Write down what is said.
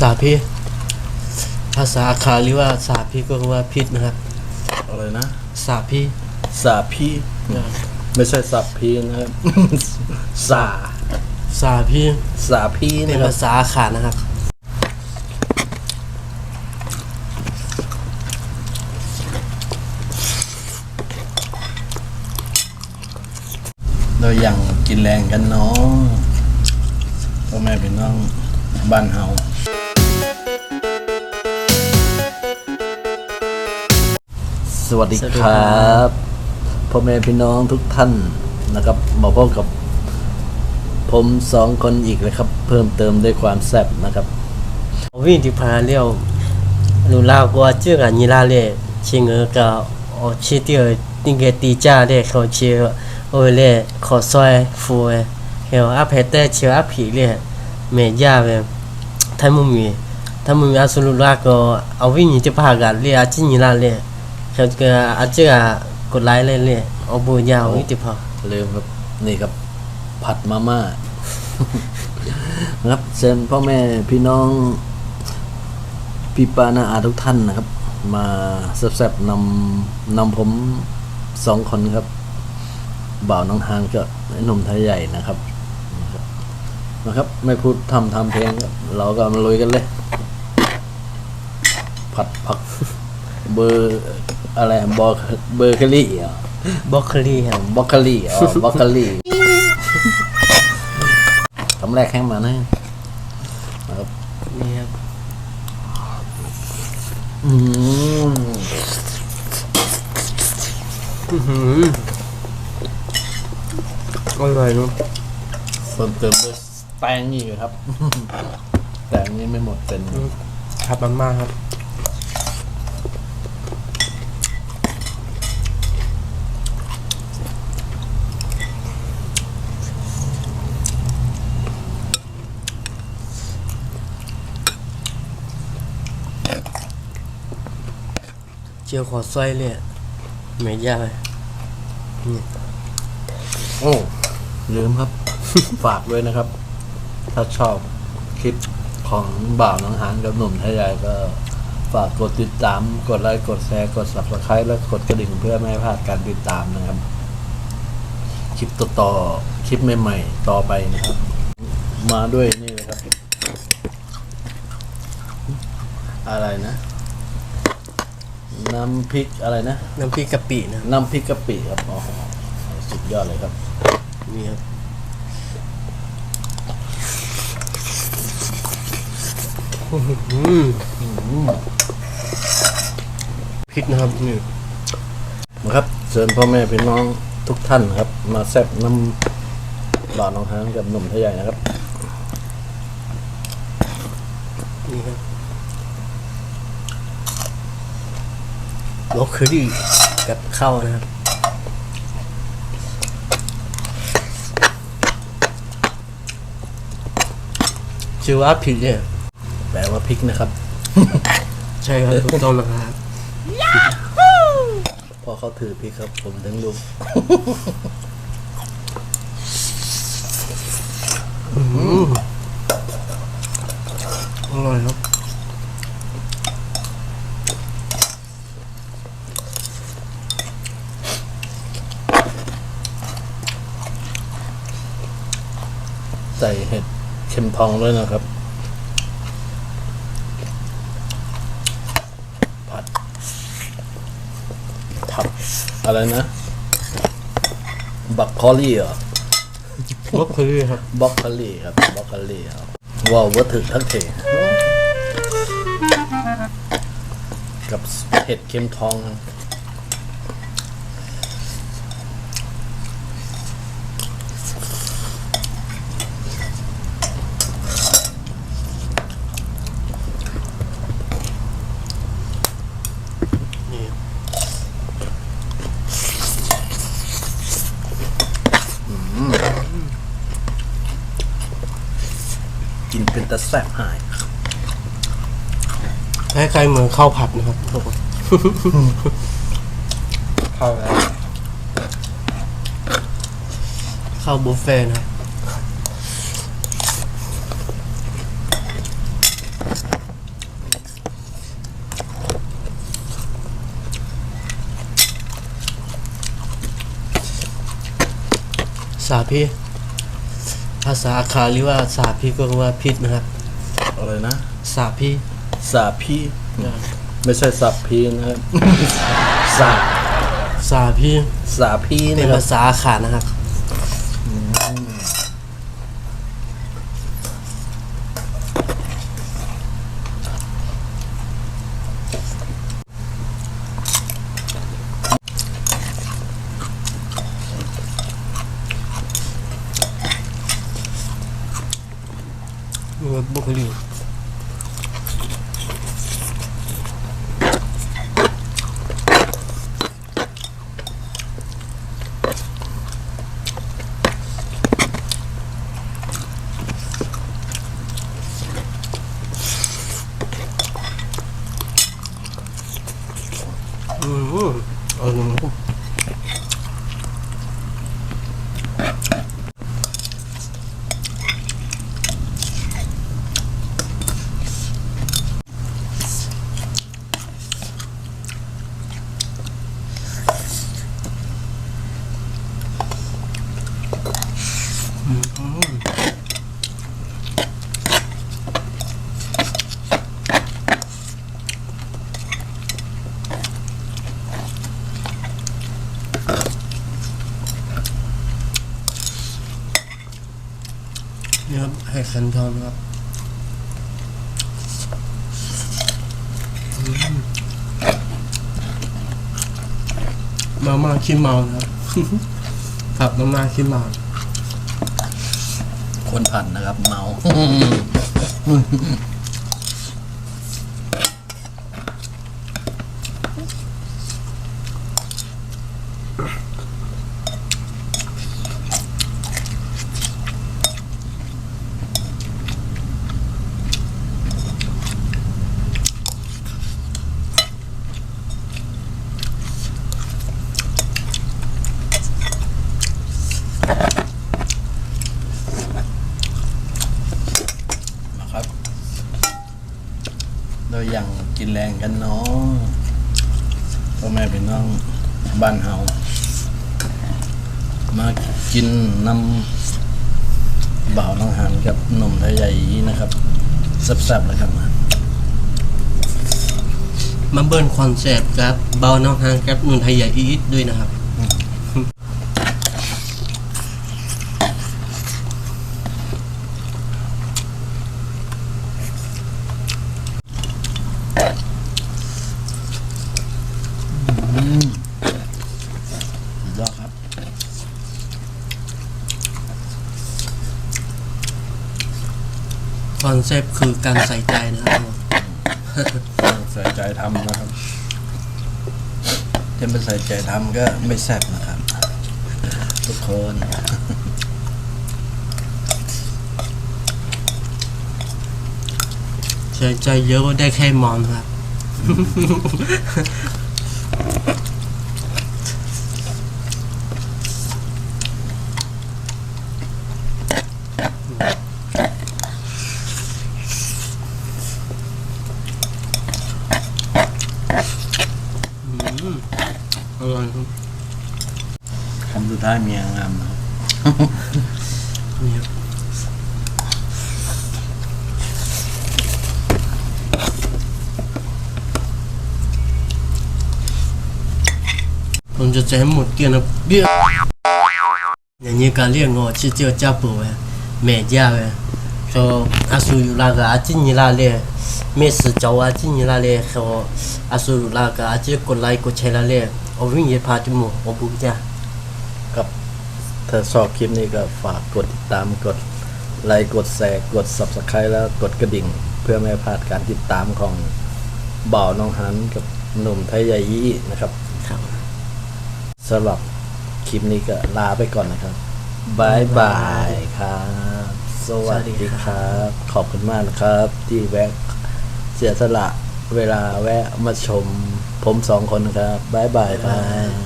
สาพีภาษาอาคาเรียกว่าสาพีก็คือว่าพิษนะครับ อะไรนะ สาพีสาพีไม่ใช่สับพีนะครับ สาสาพีสาพีเป็นะนครับภาษาอาขานะครับ เราอย่างกินแรงกันเนาะพ่อแม่พี่น้องบ้านเฮา สวัสดีสวัสดีคครัรับพ่อแม่พี่น้องทุกท่านนะครับมาพบกับ ผมสองคนอีกเลยครับ เพิ่มเติมด้วยความแซ่บนะครับวิ่งที่พาเลี้ยวลูลาวก็เจอกันนี่ลาเลยชิงเออก็โอชิเดียวติงเกตีจ้าเลยเขาเชียวโอ้ยเลยขอซอยฟูเอเฮลอาเพเตเชียวอาผีเลยเมย่าเวถ้ามึงมีถ้ามึงมีอาสุลุลาก็เอาวิ่งที่พากันเลยอาจินี่ลาเลย เขาก็อาจจะกดไลค์เลยเลยเอาบูยาววิ่งที่พาลืมครับนี่ครับ ผัดมาม่านะครับเชิญพ่อแม่พี่น้องพี่ปานาอาทุกท่านนะครับ มาแซ่บๆนำนำผมสองคนครับ บ่าวน้องทางกับไอ้หนุ่มไทยใหญ่นะครับนะครับนะครับ ไม่พูดทำทำเพลงครับเราก็มาลุยกันเลย ผัดผักเบอร์ อะไรบอเบอร์เคอรี่เหรอบล็อกโคลี่ครับบล็อกโคลี่อ๋อบล็อกโคลี่คำแรกแห้งมานะนะครับนี่ครับอืมอื้อหืออร่อยเนอะเพิ่มเติมด้วยแป้งนี่ครับ แต่อันนี้ไม่หมดเป็น ครับมากๆครับ เจียวขอซอยเลยไม่ยากเลยโอ้ลืมครับ ฝากด้วยนะครับ ถ้าชอบคลิปของบ่าวน้องหานกับหนุ่มทยใหญ่ก็ฝากกดติดตาม กดไลค์ กดแชร์ กด subscribe และกดกระดิ่งเพื่อไม่ให้พลาดการติดตามนะครับ คลิปต่อๆ คลิปใหม่ๆ ต่อไปนะครับ มาด้วยนี่เลยครับ อะไรนะ น้ำพริกอะไรนะ น้ำพริกกะปินะน้ำพริกกะปิครับอ๋อสุดยอดเลยครับ นี่ครับอื้อหือพริกนะครับนี่นะครับเชิญพ่อแม่พี่น้องทุกท่านครับ มาแซ่บน้ำบ่าวน้องหางกับหนุ่มทะใหญ่นะครับ นี่ครับ บล็อกโคลี่กับข้าวนะครับชื่อว่าผิดเนี่ยแปลว่าพริกนะครับ ใช่ครับถูกต้องนะครับพอเขาถือพริกครับผมถึงรู้ อร่อยครับ ใส่เห็ดเข็ม ทองด้วยนะครับ ผัดผัดอะไรนะ บักคอลี่เหรอบล็อกโคลี่ครับบล็อกโคลี่ครับบล็อกโคลี่ครับว้าววัตถุทั้งเทกับเห็ดเข็มทองครับ จะแสบหายคล้ายๆเหมือนข้าวผัดนะครับทุกคนข้าวอะไรข้าวบุฟเฟ่นะสาพี่ ภาษาอาคาเรียกว่าสาพีก็คือว่าพิษนะครับอะไรนะสาพีสาพีไม่ใช่สับพีนะครับสาสาพีสาพีเป็นะนครับ ภาษาอาขานะครับ เออ นี่ครับให้ขันทองครับอืมมาม่าขี้เมานะครับครับมาม่าขี้เมา คนผันนะครับ เมา นะครับเราอ ย่างกินแรงกันเนาะพ่อแม่พี่น้องบ้านเฮามากินน้ำบ่าวน้องหันกับนมไทยใหญ่นะครับแซ่บๆเลยครับมาเบิร์นคอนเซปต์ครับเบาน้องฮางครับนุ่นไทยใหญ่อีทด้วยนะครับ สุดยอดครับ คอนเซปต์คือการใส่ใจนะครับใส่ใจทำนะครับถ้าไม่ใส่ใจทำก็ไม่แซ่บนะครับ ทุกคน ใส่ใจเยอะก็ได้แค่มอนครับ อืมอร่อยครับ คำสุดท้ายเมียงามนะครับ นี่ครับ ผมจะแจมหมดเกลียนนะเบี้ยอย่างนี้การเรียกงอชื่อเจ้าจ้าปู่เว้ยแม่ย่าเว้ยก็อาสูอยู่ลากาจินี่ลาเลยแม่สือเจ้าอาจินี่ลาเลยเขาอาสูอยู่ลากาจิกดไลค์กดแชร์ลาเลยเอาวิ่งเยียดพาจมูกเอาบุญจ้าครับถ้าชอบคลิปนี้ก็ฝากกดติดตามกดไลค์กดแชร์กด subscribe แล้วกดกระดิ่ง เพื่อไม่พลาดการติดตามของบ่าวน้องฮันกับหนุ่มไทยใหญ่ยี่นะครับ สำหรับคลิปนี้ก็ลาไปก่อนนะครับบายบายครับ สวัสดีครับ ขอบคุณมากนะครับ ที่แวะเสียสละเวลาแวะมาชมผมสองคนนะครับบายบายครับ